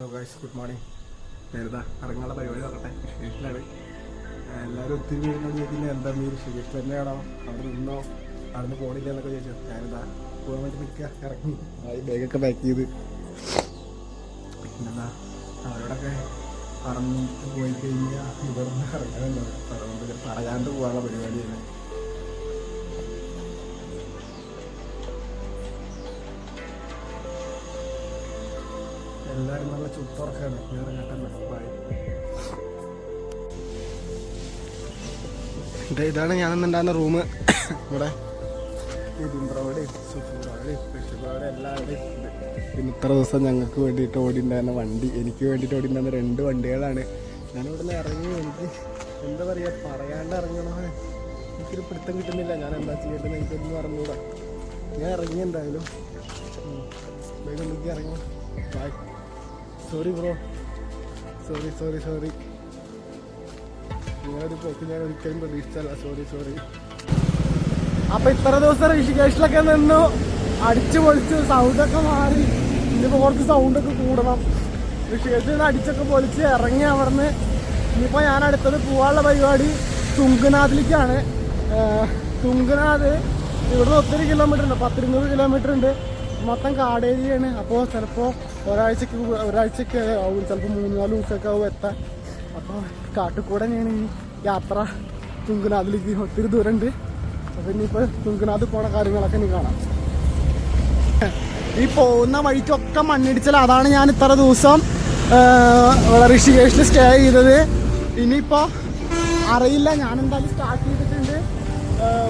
Hello guys good morning നേരത്തെ ഇറങ്ങാനുള്ള പരിപാടി നടക്കട്ടെ. വീട്ടിലാണ് എല്ലാവരും ഒത്തിരി പേരിനോട് ചോദിക്കുന്നത് എന്താ മീൻ? ഷീറ്റ് തന്നെയാണോ? അവിടെ നിന്നോ? അവിടെ പോണില്ല എന്നൊക്കെ ചോദിച്ചു. ഞാനിതാ പോകാൻ വേണ്ടി നിൽക്കുക ഇറങ്ങി. ഈ ബാഗൊക്കെ പാക്ക് ചെയ്ത്. പിന്നെന്താ? അവരോടൊക്കെ പറഞ്ഞിട്ട് പോയി കഴിഞ്ഞാൽ ഇവിടെ നിന്ന് ഇറങ്ങാനുണ്ടോ. അതുകൊണ്ട് പറയാണ്ട് പോകാനുള്ള പരിപാടിയാണ്. എല്ലാവരും നല്ല ചുട്ടുറക്കാണ് വേറെ കേട്ടല്ലോ ഇതാണ് ഞാൻ നിന്നുണ്ടായിരുന്ന റൂം ഇവിടെ എല്ലാവരുടെയും പിന്നെ ഇത്ര ദിവസം ഞങ്ങൾക്ക് വേണ്ടിയിട്ട് ഓടിണ്ടായിരുന്ന വണ്ടി എനിക്ക് വേണ്ടിയിട്ട് ഓടിണ്ടായിരുന്ന രണ്ട് വണ്ടികളാണ്. ഞാൻ ഇവിടെ നിന്ന് ഇറങ്ങി എനിക്ക് എന്താ പറയുക പറയാണ്ട് ഇറങ്ങണോ? എനിക്കൊരു പിടുത്തം കിട്ടുന്നില്ല. ഞാൻ എന്താ ചെയ്യേണ്ടത് എനിക്കൊന്നും അറിഞ്ഞൂടാ. ഞാൻ ഇറങ്ങി എന്തായാലും. വേഗം ഇറങ്ങി bye sorry bro sorry sorry sorry നിങ്ങളൊരു പോക്ക് ഞാൻ ഒരിക്കലും പ്രതീക്ഷിച്ചല്ല സോറി സോറി അപ്പൊ ഇത്ര ദിവസം ഋഷികേഷിലൊക്കെ നിന്നു അടിച്ചു പൊളിച്ചു സൗണ്ടൊക്കെ മാറി. ഇനിയിപ്പോ കുറച്ച് സൗണ്ടൊക്കെ കൂടണം. ഋഷികേഷിൽ നിന്ന് അടിച്ചൊക്കെ പൊളിച്ച് ഇറങ്ങി അവിടുന്ന്. ഇനിയിപ്പോ ഞാൻ അടുത്തത് പോവാനുള്ള പരിപാടി തുങ്കനാഥിലേക്കാണ്. തുങ്കനാഥ് ഇവിടുന്ന് ഒത്തിരി കിലോമീറ്റർ ഉണ്ട്. പത്തിരുന്നൂറ് കിലോമീറ്റർ ഉണ്ട്. മൊത്തം കാട് ഏരിയാണ് അപ്പോൾ ചിലപ്പോൾ ഒരാഴ്ചക്ക് കൂ- ഒരാഴ്ചക്ക് ആവും. ചിലപ്പോൾ മൂന്ന് നാല് ദിവസമൊക്കെ ആവും എത്താൻ. അപ്പോൾ കാട്ടുകൂടെ തന്നെയാണ് ഈ യാത്ര. തുങ്കനാഥിലേക്ക് ഒത്തിരി ദൂരമുണ്ട് അപ്പം ഇനിയിപ്പോൾ തുങ്കനാഥ് പോണ കാര്യങ്ങളൊക്കെ ഇനി കാണാം. ഈ പോകുന്ന വഴിക്കൊക്കെ മണ്ണിടിച്ചൽ. അതാണ് ഞാൻ ഇത്ര ദിവസം ഋഷികേഷിൽ സ്റ്റേ ചെയ്തത്. ഇനിയിപ്പോൾ അറിയില്ല. ഞാൻ എന്തായാലും സ്റ്റാർട്ട് ചെയ്തിട്ടുണ്ട്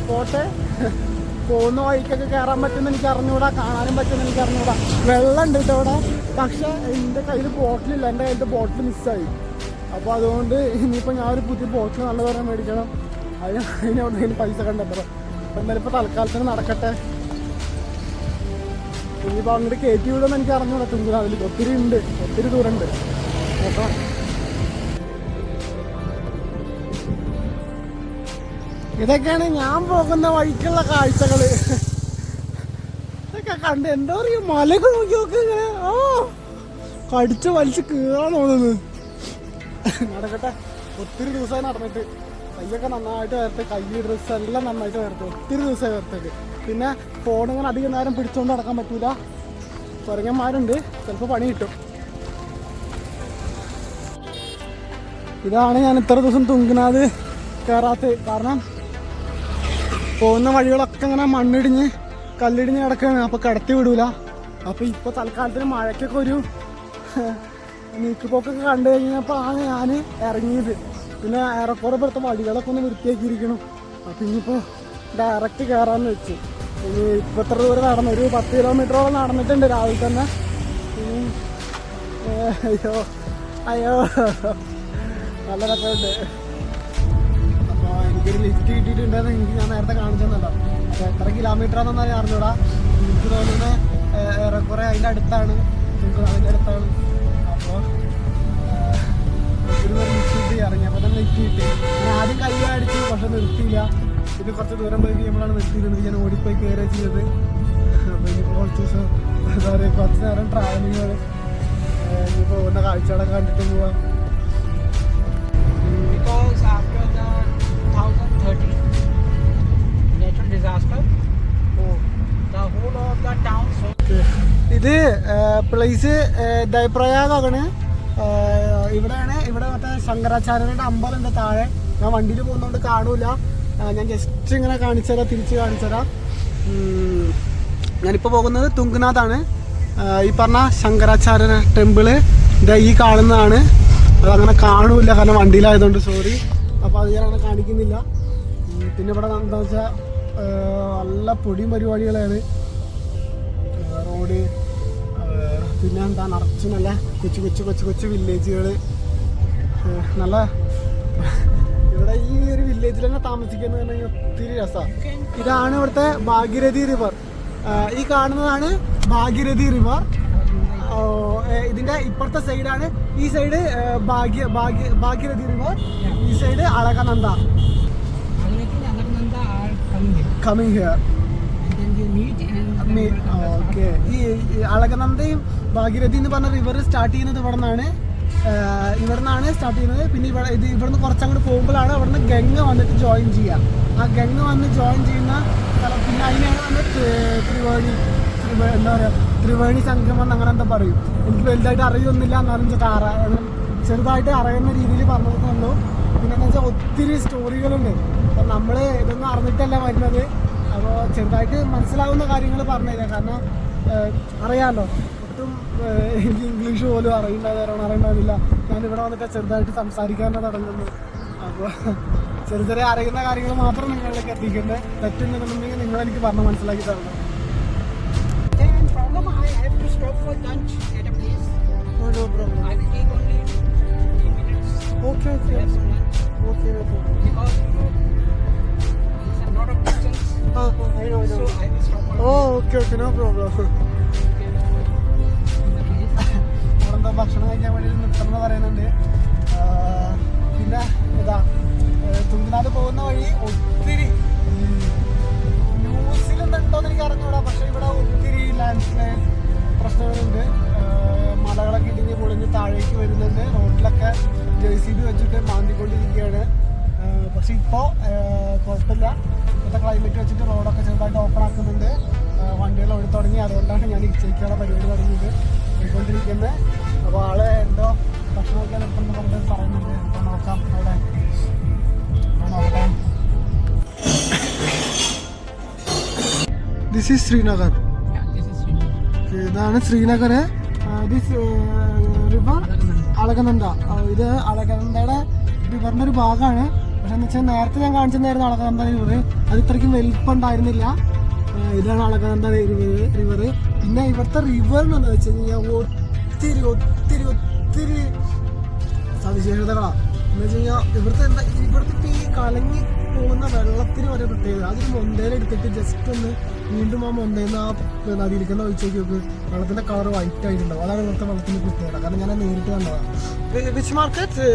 പോട്ടെ. പോകുന്ന വഴിക്കൊക്കെ കയറാൻ പറ്റുമെന്ന് എനിക്ക് അറിഞ്ഞൂടാ കാണാനും പറ്റുമെന്ന് എനിക്ക് അറിഞ്ഞൂടാ. വെള്ളം ഉണ്ട് കേട്ടോ ഇവിടെ പക്ഷെ എന്റെ കയ്യിൽ ബോട്ടിലില്ല. എന്റെ കയ്യിലത്തെ ബോട്ടിൽ മിസ്സായി. അപ്പോൾ അതുകൊണ്ട് ഇനിയിപ്പോൾ ഞാൻ ഒരു പുതിയ ബോട്ടിൽ നല്ല പറയാൻ മേടിക്കണം. അതിന് അതിന് എവിടെയെങ്കിലും പൈസ കണ്ടെത്തണം അപ്പം എന്തായാലും ഇപ്പോൾ തൽക്കാലത്തിന് നടക്കട്ടെ. ഇനിയിപ്പോൾ അങ്ങോട്ട് കയറ്റി വിടുമെന്ന് എനിക്ക് അറിഞ്ഞൂടാ. അതിൽ ഒത്തിരി ഉണ്ട്. ഒത്തിരി ദൂരമുണ്ട്. നോക്കാം ഇതൊക്കെയാണ് ഞാൻ പോകുന്ന വഴിക്കുള്ള കാഴ്ചകൾ ഇതൊക്കെ കണ്ട് എന്താ പറയുക മലകൾ നോക്കി നോക്ക് ഇങ്ങനെ. ആ കടിച്ച് വലിച്ച് കീറാൻ തോന്നുന്നു. നടക്കട്ടെ. ഒത്തിരി ദിവസമായി നടന്നിട്ട്. കൈയൊക്കെ നന്നായിട്ട് വരട്ടെ. കൈ ഡ്രസ്സ് എല്ലാം നന്നായിട്ട് വരട്ടെ. ഒത്തിരി ദിവസമായി വരത്തേക്ക് പിന്നെ ഫോൺ ഇങ്ങനെ അധികം നേരം പിടിച്ചുകൊണ്ട് നടക്കാൻ പറ്റൂല. കുരങ്ങന്മാരുണ്ട് ചിലപ്പോൾ പണി കിട്ടും. ഇതാണ് ഞാൻ ഇത്ര ദിവസം തുങ്കനാഥ് കയറാത്തത് കാരണം പോകുന്ന വഴികളൊക്കെ ഇങ്ങനെ മണ്ണിടിഞ്ഞ് കല്ലിടിഞ്ഞ് കിടക്കുകയാണ്. അപ്പോൾ കടത്തി വിടൂല. അപ്പോൾ ഇപ്പോൾ തൽക്കാലത്തിന് മഴയ്ക്കൊക്കെ ഒരു നീക്കുപോക്കൊക്കെ കണ്ടു കഴിഞ്ഞപ്പോൾ ആണ് ഞാൻ ഇറങ്ങിയത്. പിന്നെ ഏറെക്കുറെ പുറത്തെ വഴികളൊക്കെ ഒന്ന് വൃത്തിയാക്കിയിരിക്കണം. അപ്പം ഇനിയിപ്പോൾ ഡയറക്റ്റ് കയറാമെന്ന് വെച്ചു. ഇനി ഇപ്പോൾ എത്ര ദൂരം നടന്നു ഒരു പത്ത് കിലോമീറ്ററോളം നടന്നിട്ടുണ്ട് രാവിലെ തന്നെ. അയ്യോ അയ്യോ. നല്ല രസമുണ്ട്. എനിക്കൊരു ലിഫ്റ്റ് കിട്ടിയിട്ടുണ്ടെന്ന് എനിക്ക് ഞാൻ നേരത്തെ കാണിച്ചെന്നല്ലോ. അപ്പോൾ എത്ര കിലോമീറ്റർ ആണെന്ന് ഞാൻ അറിഞ്ഞൂടാ. എനിക്ക് തോന്നുന്നത് ഏറെക്കുറെ അതിന്റെ അടുത്താണ്. അതിന്റെ അടുത്താണ്. അപ്പോൾ ഒരു ലിഫ്റ്റ് കിട്ടി ഇറങ്ങി. അപ്പോൾ തന്നെ ലിഫ്റ്റ് കിട്ടി. ഞാൻ ആദ്യം കൈ അടിച്ചു പക്ഷെ നിർത്തിയില്ല. ഇത് കുറച്ച് ദൂരം പോയി കഴിയുമ്പോഴാണ് നിർത്തിയിരുന്നത് ഞാൻ ഓടിപ്പോയി കയറുക ചെയ്തത്. അപ്പോൾ ഇനിയിപ്പോൾ കുറച്ച് ദിവസം എന്താ പറയുക കുറച്ച് നേരം ട്രാവലിങ്ങാണ് ഇനിയിപ്പോൾ പോകുന്ന കാഴ്ചകളൊക്കെ കണ്ടിട്ട് പോവാം. Disaster, the whole of the town so ഇത് പ്ലേസ് ദയപ്രയാഗാണ്. ഇവിടെയാണ് ഇവിടെ മറ്റേ ശങ്കരാചാര്യരുടെ അമ്പലമുണ്ട് താഴെ. ഞാൻ വണ്ടിയിൽ പോകുന്നതുകൊണ്ട് കാണൂല. ഞാൻ ജസ്റ്റ് ഇങ്ങനെ കാണിച്ചുതരാം തിരിച്ച് കാണിച്ചുതരാം ഞാനിപ്പോൾ പോകുന്നത് തുങ്കനാഥാണ്. ഈ പറഞ്ഞ ശങ്കരാചാര്യ ടെമ്പിൾ ഇതാ ഈ കാണുന്നതാണ്. അതങ്ങനെ കാണൂല കാരണം വണ്ടിയിലായതുകൊണ്ട് സോറി അപ്പോൾ അത് ഞാനങ്ങനെ കാണിക്കുന്നില്ല. പിന്നെ ഇവിടെ എന്താ വെച്ചാൽ നല്ല പൊടിയും പരിപാടികളാണ്. റോഡ് പിന്നെ എന്താ നിറച്ച് നല്ല കൊച്ചു കൊച്ചു കൊച്ചു കൊച്ചു വില്ലേജുകൾ നല്ല ഇവിടെ ഈ ഒരു വില്ലേജിൽ തന്നെ താമസിക്കുന്നത് ഒത്തിരി രസമാണ് ഇതാണ് ഇവിടുത്തെ ഭാഗീരഥി റിവർ ഈ കാണുന്നതാണ് ഭാഗീരഥി റിവർ ഇതിന്റെ ഇപ്പുറത്തെ സൈഡാണ് ഈ സൈഡ് ഭാഗ്യ ഭാഗ്യ ഭാഗ്യരഥി റിവർ ഈ side Alaknanda. Coming here. then the meet and then we will come okay ഈ അളകനന്ദയും ഭാഗീരഥി എന്ന് പറഞ്ഞ റിവർ സ്റ്റാർട്ട് ചെയ്യുന്നത് ഇവിടെ നിന്നാണ് ഇവിടെ നിന്നാണ് സ്റ്റാർട്ട് ചെയ്യുന്നത്. പിന്നെ ഇവിടെ ഇത് ഇവിടുന്ന് കുറച്ചങ്ങോട്ട് പോകുമ്പോഴാണ് അവിടുന്ന് ഗംഗ വന്നിട്ട് ജോയിൻ ചെയ്യുക. ആ ഗംഗ വന്ന് ജോയിൻ ചെയ്യുന്ന സ്ഥലം പിന്നെ അതിനാണ് നമ്മൾ ത്രിവേണി എന്താ പറയുക ത്രിവേണി സംഗമം എന്ന് അങ്ങനെ എന്താ പറയും. എനിക്ക് വലുതായിട്ട് അറിയൊന്നുമില്ല എന്നാലും ചേട്ടാ അറ ചെറുതായിട്ട് അറിയുന്ന രീതിയിൽ പറഞ്ഞതേ ഉള്ളൂ. പിന്നെ എന്താ വെച്ചാൽ ഒത്തിരി സ്റ്റോറികളുണ്ട് അപ്പം നമ്മൾ ഇതൊന്നും അറിഞ്ഞിട്ടല്ല വരുന്നത്. അപ്പോൾ ചെറുതായിട്ട് മനസ്സിലാവുന്ന കാര്യങ്ങൾ പറഞ്ഞു തരാം കാരണം അറിയാമല്ലോ ഒട്ടും എനിക്ക് ഇംഗ്ലീഷ് പോലും അറിയണ്ടാകാരണം അറിയണ്ടാവില്ല ഞാൻ ഇവിടെ വന്നിട്ട് ചെറുതായിട്ട് സംസാരിക്കാനാണ് തുടങ്ങുന്നത്. അപ്പോൾ ചെറിയ ചെറിയ അറിയുന്ന കാര്യങ്ങൾ മാത്രം നിങ്ങളിലേക്ക് എത്തിക്കുന്നത് തെറ്റുണ്ടെന്നുണ്ടെങ്കിൽ നിങ്ങൾ എനിക്ക് പറഞ്ഞ് മനസ്സിലാക്കി തരണം. Okay problem I have to stop for lunch. At a place. No problem I will take only 15 minutes. Okay okay okay distance. ആ I know I So no I will stop തുടങ്ങിയത് പോയിക്കൊണ്ടിരിക്കുന്നത് അപ്പോൾ ആളെ എന്തോ ഭക്ഷണമൊക്കെ എത്തുന്ന പറഞ്ഞിട്ട് പറയുന്നുണ്ട്. അപ്പോൾ നോക്കാം അവിടെ. നോക്കട്ടെ ദിസ് ഈസ് ശ്രീനഗർ. ഇതാണ് ശ്രീനഗർ. This river Alaknanda. ഇത് അളകനന്ദയുടെ റിവറിന്റെ ഒരു ഭാഗമാണ്. പക്ഷെ എന്ന് വെച്ചാൽ നേരത്തെ ഞാൻ കാണിച്ചിട്ടുണ്ടായിരുന്നു അളകനന്ദ റിവർ അത് ഇത്രയ്ക്കും വലിപ്പം ഉണ്ടായിരുന്നില്ല. ഇതാണ് അളകനന്ദ റിവർ പിന്നെ ഇവിടുത്തെ റിവറിനെന്ന് വെച്ച് കഴിഞ്ഞാൽ ഒത്തിരി ഒത്തിരി ഒത്തിരി സവിശേഷതകളാണ് എന്ന് വെച്ച് കഴിഞ്ഞാൽ ഇവിടുത്തെ എന്താ ഇവിടുത്തെ ഈ കലങ്ങി പോകുന്ന വെള്ളത്തിന് വരെ പ്രത്യേകത. അതൊരു മൊന്തയിലെടുത്തിട്ട് ജസ്റ്റ് ഒന്ന് വീണ്ടും ആ മൊന്തയിൽ ആ നദിയിലേക്കുന്ന ഒഴിച്ചേക്ക് നോക്ക്. വെള്ളത്തിന്റെ കളർ വൈറ്റ് ആയിട്ടുണ്ടാവും. അതാണ് ഇവിടുത്തെ വെള്ളത്തിന്റെ പ്രത്യേകത. കാരണം ഞാൻ നേരിട്ട് കണ്ടതാണ്. വിച്ച് മാർക്കറ്റ്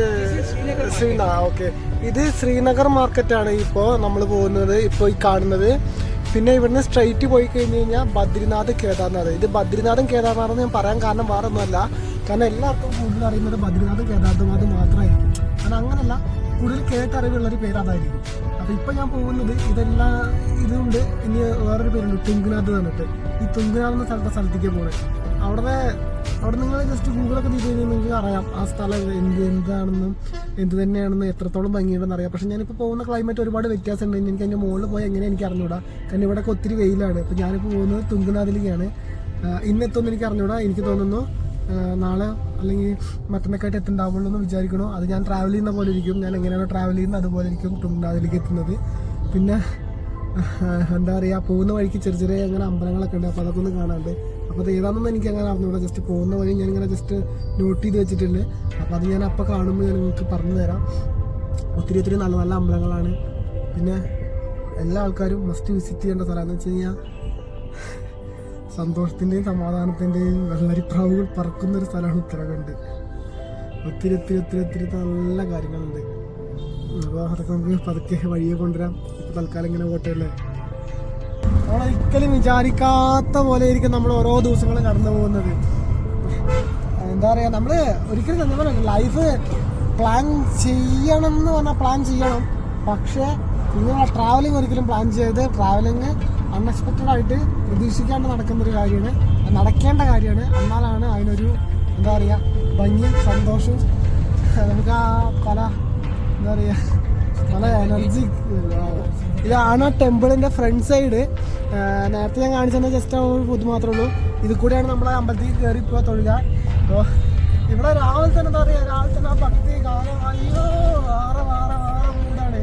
ശ്രീനഗർ ഓക്കെ ഇത് ശ്രീനഗർ മാർക്കറ്റാണ് ഇപ്പോൾ നമ്മൾ പോകുന്നത് ഇപ്പോൾ ഈ കാണുന്നത്. പിന്നെ ഇവിടുന്ന് സ്ട്രെയിറ്റ് പോയി കഴിഞ്ഞ് കഴിഞ്ഞാൽ ബദ്രിനാഥ് കേദാർനാഥ്. ഇത് ബദ്രിനാഥും കേദാർനാഥും ഞാൻ പറയാൻ കാരണം വേറെ ഒന്നുമല്ല കാരണം എല്ലാവർക്കും കൂടുതൽ അറിയുന്നത് ബദ്രിനാഥും കേദാർനാഥും മാത്രമായിരിക്കും. കാരണം അങ്ങനല്ല കൂടുതൽ കേട്ടറിവുള്ളൊരു പേര് അതായിരിക്കും. അപ്പോൾ ഇപ്പം ഞാൻ പോകുന്നത് ഇതെല്ലാം ഇതുകൊണ്ട് ഇനി വേറൊരു പേരുണ്ട് തുങ്കുനാഥ് തന്നിട്ട് ഈ തുങ്കുനാഥ് എന്ന സ്ഥലത്തെ സ്ഥലത്തേക്ക് പോകുന്നത് അവിടെ അവിടെ നിങ്ങൾ ജസ്റ്റ് ഗൂഗിളൊക്കെ ചെയ്ത് കഴിഞ്ഞാൽ നിങ്ങൾക്ക് അറിയാം ആ സ്ഥലം എന്ത് എന്താണെന്നും എന്ത് തന്നെയാണെന്നും എത്രത്തോളം ഭംഗിയുണ്ടെന്ന് അറിയാം. പക്ഷെ ഞാനിപ്പോൾ പോകുന്ന ക്ലൈമറ്റ് ഒരുപാട് വ്യത്യാസമുണ്ട്. എനിക്ക് അതിന്റെ മുകളിൽ പോയി എങ്ങനെ എനിക്ക് അറിഞ്ഞൂടാ. കാരണം ഇവിടെയൊക്കെ ഒത്തിരി വെയിലാണ്. ഇപ്പോൾ ഞാനിപ്പോൾ പോകുന്നത് തുങ്കനാഥിലേക്കാണ്. ഇന്നെത്തുമെന്ന് എനിക്ക് അറിഞ്ഞൂടാ. എനിക്ക് തോന്നുന്നു നാളെ അല്ലെങ്കിൽ മറ്റന്നൊക്കെയായിട്ട് എത്തുണ്ടാവുള്ളൂ എന്ന് വിചാരിക്കണോ. അത് ഞാൻ ട്രാവൽ ചെയ്യുന്ന പോലെ ഇരിക്കും. ഞാൻ എങ്ങനെയാണോ ട്രാവൽ ചെയ്യുന്നത് അതുപോലെ ഇരിക്കും തുങ്കനാഥിലേക്ക് എത്തുന്നത്. പിന്നെ എന്താ പറയുക പോകുന്ന വഴിക്ക് ചെറിയ ചെറിയ അങ്ങനെ അമ്പലങ്ങളൊക്കെ ഉണ്ട്. അപ്പോൾ അതൊക്കെ ഒന്ന് കാണാണ്ട് അപ്പോൾ അത് ഏതാണെന്ന് എനിക്ക് അങ്ങനെ അറിഞ്ഞൂടാ. ജസ്റ്റ് പോകുന്ന വഴി ഞാൻ ഇങ്ങനെ ജസ്റ്റ് നോട്ട് ചെയ്ത് വെച്ചിട്ടുണ്ട്. അപ്പോൾ അത് ഞാൻ അപ്പോൾ കാണുമ്പോൾ ഞാൻ നിങ്ങൾക്ക് പറഞ്ഞു തരാം. ഒത്തിരി ഒത്തിരി നല്ല നല്ല അമ്പലങ്ങളാണ്. പിന്നെ എല്ലാ ആൾക്കാരും മസ്റ്റ് വിസിറ്റ് ചെയ്യേണ്ട സ്ഥലമാണെന്ന് വെച്ച് കഴിഞ്ഞാൽ സന്തോഷത്തിന്റെയും സമാധാനത്തിന്റെയും വെള്ളരിപ്രാവുകൾ പറക്കുന്നൊരു സ്ഥലമാണ് ഉത്തരാഖണ്ഡ്. ഒത്തിരി ഒത്തിരി ഒത്തിരി ഒത്തിരി നല്ല കാര്യങ്ങളുണ്ട്. അപ്പോൾ അതൊക്കെ നമുക്ക് പതുക്കെ വഴിയെ കൊണ്ടുവരാം. ഇപ്പോൾ തൽക്കാലം ഇങ്ങനെ പോട്ടെയല്ലേ നമ്മളൊരിക്കലും വിചാരിക്കാത്ത പോലെ ആയിരിക്കും നമ്മൾ ഓരോ ദിവസങ്ങളും കടന്നു പോകുന്നത്. എന്താ പറയുക നമ്മൾ ഒരിക്കലും നമ്മൾ ലൈഫ് പ്ലാൻ ചെയ്യണം എന്ന് പറഞ്ഞാൽ പ്ലാൻ ചെയ്യണം. പക്ഷേ നിങ്ങൾ ട്രാവലിംഗ് ഒരിക്കലും പ്ലാൻ ചെയ്ത് ട്രാവലിംഗ് അൺഎക്സ്പെക്റ്റഡ് ആയിട്ട് പ്രതീക്ഷിക്കാണ്ട് നടക്കുന്ന ഒരു കാര്യമാണ്. നടക്കേണ്ട കാര്യമാണ്. എന്നാലാണ് അതിനൊരു എന്താ പറയുക ഭംഗി സന്തോഷവും നമുക്ക് ആ പല എന്താ പറയുക പല എനർജി ഇതാണ് ആ ടെമ്പിളിന്റെ ഫ്രണ്ട് സൈഡ്. നേരത്തെ ഞാൻ കാണിച്ചത് ജസ്റ്റ് ഒരു പൊതു മാത്രമേ ഉള്ളൂ. ഇത് കൂടെയാണ് നമ്മളെ അമ്പലത്തിൽ കയറി ഇപ്പോൾ തൊഴുക. അപ്പോൾ ഇവിടെ രാവിലെ തന്നെ എന്താ പറയുക രാവിലെ തന്നെ ആ ഭക്തി അയ്യോ വേറെ വേറെ വേറെ മൂടാണ്.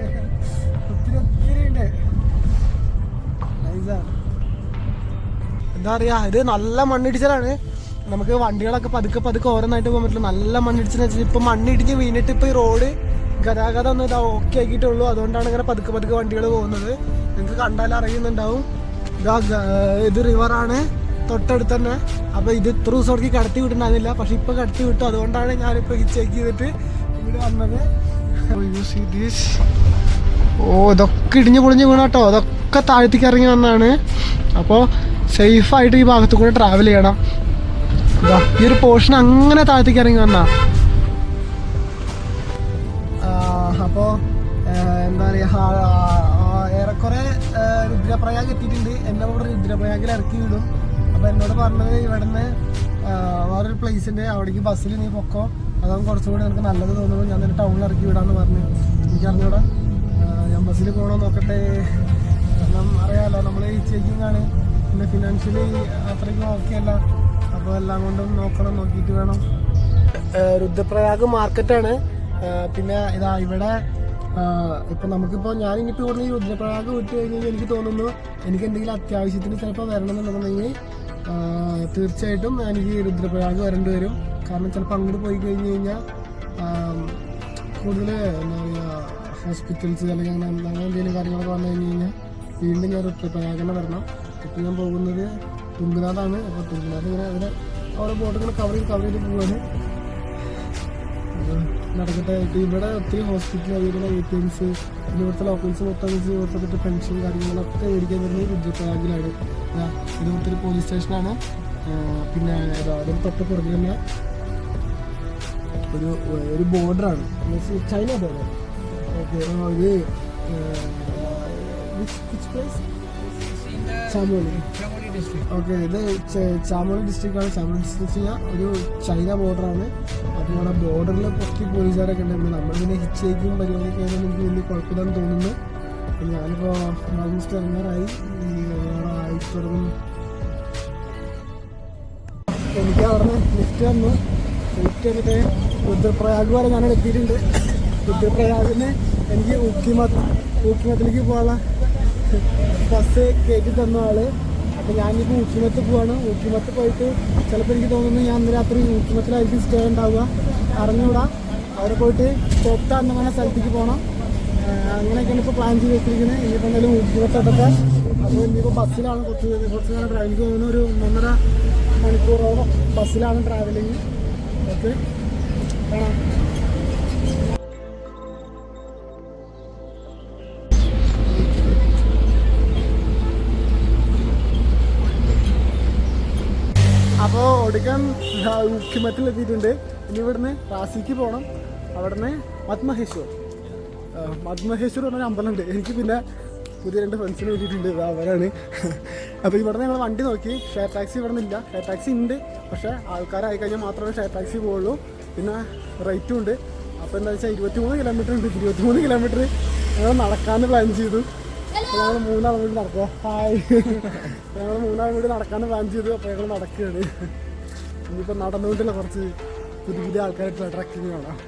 ഒത്തിരി ഒത്തിരി ഉണ്ട്. എന്താ പറയാ? ഇത് നല്ല മണ്ണിടിച്ചിലാണ്. നമുക്ക് വണ്ടികളൊക്കെ പതുക്കെ പതുക്കെ ഓരോന്നായിട്ട് പോകാൻ പറ്റില്ല. നല്ല മണ്ണിടിച്ചെന്ന് വെച്ചാൽ ഇപ്പൊ മണ്ണിടിഞ്ഞ് വീണിട്ട് ഇപ്പൊ ഈ റോഡ് ഗതാഗതം ഒന്നും ഇതാ ഓക്കെ ആക്കിയിട്ടുള്ളൂ. അതുകൊണ്ടാണ് ഇങ്ങനെ പതുക്കെ പതുക്കെ വണ്ടികൾ പോകുന്നത്. നിങ്ങൾക്ക് കണ്ടാൽ അറിയുന്നുണ്ടാവും. ഇതാ ഇത് റിവറാണ് തൊട്ടടുത്ത് തന്നെ. അപ്പോൾ ഇത് ഇത്ര ദിവസം ദിവസത്തേക്ക് കടത്തി വിട്ടിട്ടുണ്ടായിരുന്നില്ല. പക്ഷെ ഇപ്പോൾ കടത്തി വിട്ടു. അതുകൊണ്ടാണ് ഞാനിപ്പോൾ ഈ ചെക്ക് ചെയ്തിട്ട് ഇവിടെ വന്നത്. ഓ ഇതൊക്കെ ഇടിഞ്ഞു പൊളിഞ്ഞ് വീണാട്ടോ അതൊക്കെ താഴ്ത്തിക്ക് ഇറങ്ങി വന്നാണ് അപ്പോൾ സേഫായിട്ട് ഈ ഭാഗത്തു കൂടെ ട്രാവൽ ചെയ്യണം. ഈ ഒരു പോർഷൻ അങ്ങനെ താഴ്ത്തിക്ക് ഇറങ്ങി വന്നാ. ഏറെക്കുറെ രുദ്രപ്രയാഗ് എത്തിയിട്ടുണ്ട്. എന്നെ ഇവിടെ രുദ്രപ്രയാഗിൽ ഇറക്കി വിടും. അപ്പോൾ എന്നോട് പറഞ്ഞത് ഇവിടുന്ന് വേറൊരു പ്ലേസ് ഉണ്ട്. അവിടേക്ക് ബസ്സിൽ നീ പൊക്കോ. അതാകും കുറച്ചുകൂടി നിനക്ക് നല്ലത് തോന്നുന്നു ഞാൻ നിന്നെ ടൗണിൽ ഇറക്കി വിടാമെന്ന് പറഞ്ഞു. എനിക്ക് അറിഞ്ഞൂടാ ഞാൻ ബസ്സിൽ പോകണോ നോക്കട്ടെ. കാരണം അറിയാമല്ലോ നമ്മൾ ഈ ചെക്കിംഗ് ആണ് പിന്നെ ഫിനാൻഷ്യലി അത്രയ്ക്കും ഓക്കെ അല്ല. അപ്പോൾ എല്ലാം കൊണ്ടും നോക്കണം നോക്കിയിട്ട് വേണം. രുദ്രപ്രയാഗ് മാർക്കറ്റാണ് പിന്നെ ഇതാ ഇവിടെ ഇപ്പൊ നമുക്കിപ്പോ ഞാൻ ഇനിയിപ്പോ ഇവിടെ ഈ രുദ്രപ്രയാഗ് വിട്ട് കഴിഞ്ഞാൽ എനിക്ക് തോന്നുന്നു എനിക്ക് എന്തെങ്കിലും അത്യാവശ്യത്തിന് ചിലപ്പോൾ വരണമെന്നുണ്ടെന്നുണ്ടെങ്കിൽ തീർച്ചയായിട്ടും എനിക്ക് ഈ രുദ്രപ്രയാഗ് വരേണ്ടി വരും. കാരണം ചിലപ്പോൾ അങ്ങോട്ട് പോയി കഴിഞ്ഞ് കഴിഞ്ഞാൽ കൂടുതൽ എന്താ പറയുക ഹോസ്പിറ്റൽസ് അല്ലെങ്കിൽ അങ്ങനെ അങ്ങനെ എന്തെങ്കിലും കാര്യങ്ങളൊക്കെ വന്നു കഴിഞ്ഞ് കഴിഞ്ഞാൽ വീണ്ടും ഞാൻ രുദ്രപ്രയാഗ് തന്നെ വരണം. ഇപ്പം ഞാൻ പോകുന്നത് തുമ്പനാഥാണ് അപ്പോൾ തുമ്പനാഥ് ഇങ്ങനെ അതിനെ ഓരോ ബോട്ടുകൾ കവർ ചെയ്ത് കവർ ചെയ്ത് പോവാണ്. നടക്കട്ടെ ഇവിടെ ഒത്തിരി ഹോസ്പിറ്റൽ അതുപോലെ എ ടി എംസ് ഇവിടുത്തെ ലോക്കൽസ് മൊത്തം ഇവിടുത്തെ പറ്റി പെൻഷൻ കാര്യങ്ങളൊക്കെ മേടിക്കാൻ വരുന്നത് ദാ ഇത് ഇവിടുത്തെ ഒരു പോലീസ് സ്റ്റേഷനാണ് പിന്നെ അതിന് തൊട്ട് പുറകിൽ തന്നെ ഒരു ഒരു ബോർഡറാണ് ചൈന ബോർഡർ ഓക്കെ ഒരു പ്ലേസ് ചാമോലി. ഓക്കെ ഇത് ചാമോളി ഡിസ്ട്രിക്റ്റാണ് ചാമോളി ഡിസ്ട്രിക്ട് ഒരു ചൈന ബോർഡറാണ് അപ്പോൾ നമ്മുടെ ബോർഡറിൽ കുറച്ച് പോലീസുകാരൊക്കെ ഉണ്ട്. നമ്മളിങ്ങനെ ഹിച്ചേക്കും പരിപാടിയൊക്കെ ആയതുകൊണ്ട് എനിക്ക് വലിയ കുഴപ്പമില്ലെന്ന് തോന്നുന്നു. ഞാനിപ്പോൾ ഓൾമോസ്റ്റ് ഇറങ്ങാറായി. ആയി തുടങ്ങുന്നു എനിക്ക് അവിടെ ലിഫ്റ്റ് വന്നു. ലിഫ്റ്റ് വന്നിട്ട് രുദ്രപ്രയാഗ് വരെ ഞാൻ എത്തിയിട്ടുണ്ട്. രുദ്രപ്രയാഗിന് എനിക്ക് ഊക്കിമത്ത് ഊക്കിമത്തിലേക്ക് പോകാനുള്ള ബസ് കയറ്റി തന്ന ആൾ. അപ്പോൾ ഞാനിപ്പോൾ ഊക്കിമത്ത് പോവാണ്. ഊക്കിമത്ത് പോയിട്ട് ചിലപ്പോൾ എനിക്ക് തോന്നുന്നു ഞാൻ ഇന്ന് രാത്രി ഊക്കിമത്തിലായിരിക്കും സ്റ്റേ ഉണ്ടാവുക. അറിഞ്ഞുകൂടാ അവിടെ പോയിട്ട് കോപ്ത എന്ന് പറഞ്ഞ സ്ഥലത്തേക്ക് പോകണം അങ്ങനെയൊക്കെയാണ് ഇപ്പോൾ പ്ലാൻ ചെയ്ത് വെച്ചിരിക്കുന്നത് ഇനിയിപ്പോൾ എന്തായാലും ഊക്കിമത്തൊക്കെ അപ്പോൾ ഇനിയിപ്പോൾ ബസ്സിലാണ് കുറച്ച് കുറച്ച് നേരം ഡ്രൈവിംഗ് തോന്നുന്നു ഒരു ഒന്നര മണിക്കൂറോളം ബസ്സിലാണ് ട്രാവലിങ് ഓക്കെ കാണാം. അപ്പോൾ ഒടുക്കം മുഖ്യമത്തിൽ എത്തിയിട്ടുണ്ട്. ഇനി ഇവിടുന്ന് റാസിക്ക് പോകണം അവിടുന്ന് പത്മഹേശ്വർ ആ, പത്മഹേശ്വർ പറഞ്ഞൊരു അമ്പലമുണ്ട് എനിക്ക് പിന്നെ പുതിയ രണ്ട് ഫ്രണ്ട്സിന് വേണ്ടിയിട്ടുണ്ട് അവരാണ്. അപ്പോൾ ഇവിടുന്ന് ഞങ്ങൾ വണ്ടി നോക്കി. ഷെയർ ടാക്സി ഇവിടെ നിന്നില്ല ഷെയർ ടാക്സി ഉണ്ട്. പക്ഷേ ആൾക്കാരായി കഴിഞ്ഞാൽ മാത്രമേ ഷെയർ ടാക്സി പോവുള്ളൂ. പിന്നെ റേറ്റും ഉണ്ട്. അപ്പോൾ എന്താ വെച്ചാൽ ഇരുപത്തിമൂന്ന് കിലോമീറ്റർ ഉണ്ട്. ഇരുപത്തിമൂന്ന് കിലോമീറ്റർ ഞങ്ങൾ നടക്കാമെന്ന് പ്ലാൻ ചെയ്തു. ഞങ്ങൾ മൂന്നാൾ കൂടി നടക്കുക. ഹായ്. ഞങ്ങൾ മൂന്നാൾ കൂടി നടക്കാന്ന് പ്ലാൻ ചെയ്തു. അപ്പോൾ ഞങ്ങൾ നടക്കുകയാണ്. ഇനിയിപ്പോൾ നടന്നുകൊണ്ടുള്ള കുറച്ച് പുതിയ പുതിയ ആൾക്കാരായിട്ടുള്ള ട്രക്കിങ് കാണാം.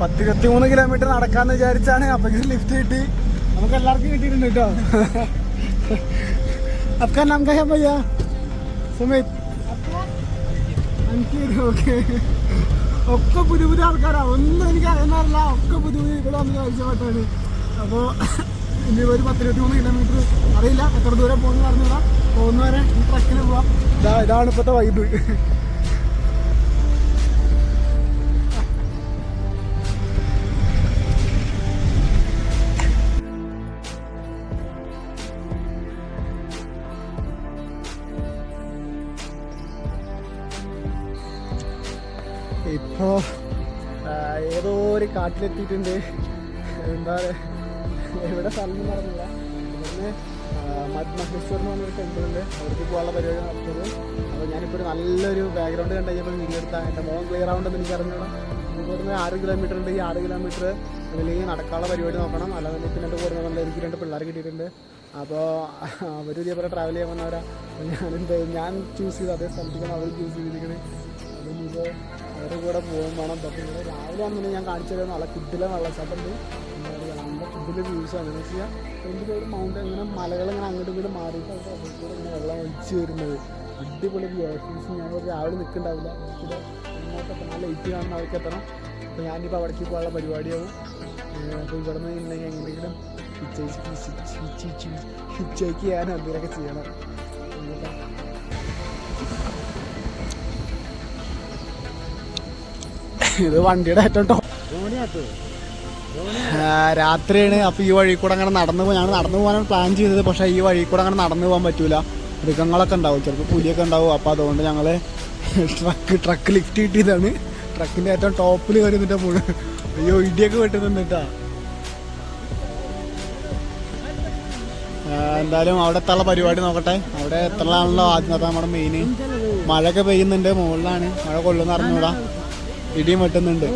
പത്തിരുപത്തി മൂന്ന് കിലോമീറ്റർ നടക്കാന്ന് വിചാരിച്ചാണ് അപ്പഴേക്കും ലിഫ്റ്റ് കിട്ടി. നമുക്ക് എല്ലാവർക്കും കിട്ടിയിട്ടുണ്ട് കേട്ടോ. അഫ്ഗാൻ നമുക്ക് സുമിത്. എനിക്ക് ഓക്കെ ഒക്കെ പുതിയ പുതിയ ആൾക്കാരാണ് ഒന്നും എനിക്ക് അറിയുന്നറില്ല ഒക്കെ പുതിയ പുതിയ ഇവിടെ വന്ന് പരിചയപ്പെട്ടാണ് അപ്പോൾ ഇനി ഒരു പത്തിരുപത്തി മൂന്ന് കിലോമീറ്റർ അറിയില്ല. എത്ര ദൂരം പോകുന്ന പറഞ്ഞൂടാ പോകുന്നവരെ ട്രക്കിന് പോവാം. ഇതാ ഇതാണ് ഇപ്പോഴത്തെ വൈബ് ഒരു കാട്ടിലെത്തിയിട്ടുണ്ട്. എന്താ എവിടെ സ്ഥലം പറഞ്ഞില്ല ഇവിടുന്ന് മഹേശ്വർ എന്ന് പറഞ്ഞൊരു ടെമ്പിൾ ഉണ്ട്. അവർക്ക് പോകാനുള്ള പരിപാടി നടത്തുന്നത് അപ്പോൾ ഞാനിപ്പോൾ ഒരു നല്ലൊരു ബാക്ക്ഗ്രൗണ്ട് കണ്ടു കഴിഞ്ഞപ്പോൾ വീഡിയോ എടുത്താൽ എന്റെ മോൻ ക്ലിയർ ആവുണ്ടെന്ന് എനിക്ക് അറിഞ്ഞോളാം ഇവിടുന്ന് ആറ് കിലോമീറ്റർ ഉണ്ട്. ഈ ആറ് കിലോമീറ്റർ അല്ലെങ്കിൽ നടക്കാനുള്ള പരിപാടി നോക്കണം. അല്ലാതെ പിന്നെ കൂടെ നല്ല എനിക്ക് രണ്ട് പിള്ളേർ കിട്ടിയിട്ടുണ്ട്. അപ്പോൾ അവർ ഇതേപോലെ ട്രാവൽ ചെയ്യാൻ വന്നവരാ. ഞാൻ ഞാനെന്ത് ഞാൻ ചൂസ് ചെയ്ത് അതേ സ്ഥലത്തേക്കാണ് അവർ ചൂസ് ചെയ്തിരിക്കുന്നത് അതിനിപ്പോൾ അവരുടെ കൂടെ പോകും വേണം. പക്ഷേ ഇവിടെ രാവിലെ ആണെന്നുണ്ടെങ്കിൽ ഞാൻ കാണിച്ചു തരുന്ന നല്ല കുട്ടിലെ വെള്ളച്ചാട്ടം ഉണ്ട്. നല്ല കുട്ടിലെ വ്യൂസ് എന്ന് വെച്ചാൽ എന്റെ ഒരു മൗണ്ടൻ ഇങ്ങനെ മലകൾ ഇങ്ങനെ അങ്ങോട്ടും ഇങ്ങോട്ടും മാറിയിട്ട് അവിടെ ഇങ്ങനെ വെള്ളം ഒഴിച്ച് വരുന്നത്. അടിപൊളി വ്യൂ ഞങ്ങൾ രാവിലെ നിൽക്കുന്നുണ്ടാവില്ല ഇവിടെ നല്ല ലൈറ്റ് കാണുന്ന അവർക്ക് എത്തണം. അപ്പോൾ ഞാനിപ്പോൾ അവിടേക്ക് പോകാനുള്ള പരിപാടിയാവും അപ്പോൾ ഇവിടെ നിന്ന് ഇല്ലെങ്കിൽ എങ്ങനെയെങ്കിലും ഹിച്ചേക്ക് ചെയ്യാൻ എന്തെങ്കിലുമൊക്കെ ചെയ്യണം. ഇത് വണ്ടിയുടെ ഏറ്റവും ടോപ്പ് രാത്രിയാണ്. അപ്പൊ ഈ വഴി കൂടെ അങ്ങനെ നടന്നു പോകാൻ ഞങ്ങൾ നടന്നു പോകാനാണ് പ്ലാൻ ചെയ്തത്. പക്ഷെ ഈ വഴി കൂടെ അങ്ങനെ നടന്നു പോകാൻ പറ്റൂല. മൃഗങ്ങളൊക്കെ ഉണ്ടാവും. ചിലപ്പോൾ പുലിയൊക്കെ ഉണ്ടാവും. അപ്പൊ അതുകൊണ്ട് ഞങ്ങൾ ട്രക്ക് ട്രക്ക് ലിഫ്റ്റ് കിട്ടിയതാണ് ട്രക്കിന്റെ ഏറ്റവും ടോപ്പിൽ കയറി നിന്നിട്ട് മുഴുവൻ അയ്യോ ഇടിയൊക്കെ വെട്ടി നിന്നിട്ടാ. എന്തായാലും അവിടെ എത്താനുള്ള പരിപാടി നോക്കട്ടെ. അവിടെ എത്രയാണല്ലോ ആദ്യം നമ്മുടെ മെയിൻ മഴയൊക്കെ പെയ്യുന്നുണ്ട്. മുകളിലാണ്. മഴ കൊള്ളുന്ന അറിഞ്ഞൂടാ ഇടിയും വെട്ടുന്നുണ്ട്.